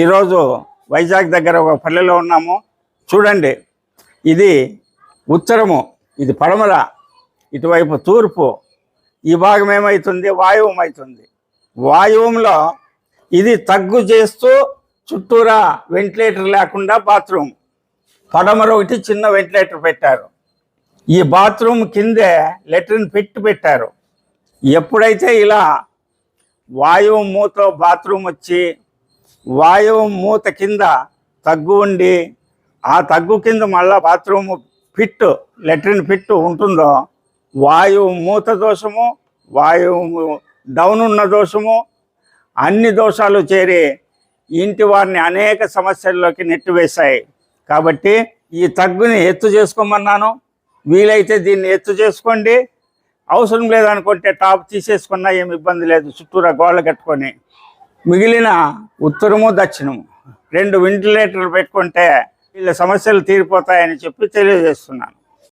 ఈరోజు వైజాగ్ దగ్గర ఒక పల్లెలో ఉన్నాము. చూడండి ఇది ఉత్తరము ఇది పడమర ఇటువైపు తూర్పు. ఈ భాగం ఏమవుతుంది వాయువం అవుతుంది. వాయువంలో ఇది తగ్గు చేస్తూ చుట్టూరా వెంటిలేటర్ లేకుండా బాత్రూమ్. పడమర ఒకటి చిన్న వెంటిలేటర్ పెట్టారు. ఈ బాత్రూమ్ కిందే లెట్రిన్ పెట్టి పెట్టారు. ఎప్పుడైతే ఇలా వాయువు మూతో బాత్రూమ్ వచ్చి వాయువు మూత కింద తగ్గు ఉండి ఆ తగ్గు కింద మళ్ళా బాత్రూమ్ ఫిట్ లెట్రిన్ ఫిట్ ఉంటుందో వాయువు మూత దోషము వాయువు డౌన్ ఉన్న దోషము అన్ని దోషాలు చేరి ఇంటి వారిని అనేక సమస్యల్లోకి నెట్టివేశాయి. కాబట్టి ఈ తగ్గుని ఎత్తు చేసుకోమన్నాను. వీలైతే దీన్ని ఎత్తు చేసుకోండి. అవసరం లేదనుకుంటే టాప్ తీసేసుకున్నా ఏమి ఇబ్బంది లేదు. చుట్టూరా గోడలు కట్టుకొని. మిగిలిన ఉత్తరము దక్షిణము. రెండు వెంటిలేటర్లు పెట్టుకుంటే వీళ్ళ సమస్యలు తీరిపోతాయని చెప్పి తెలియజేస్తున్నాను.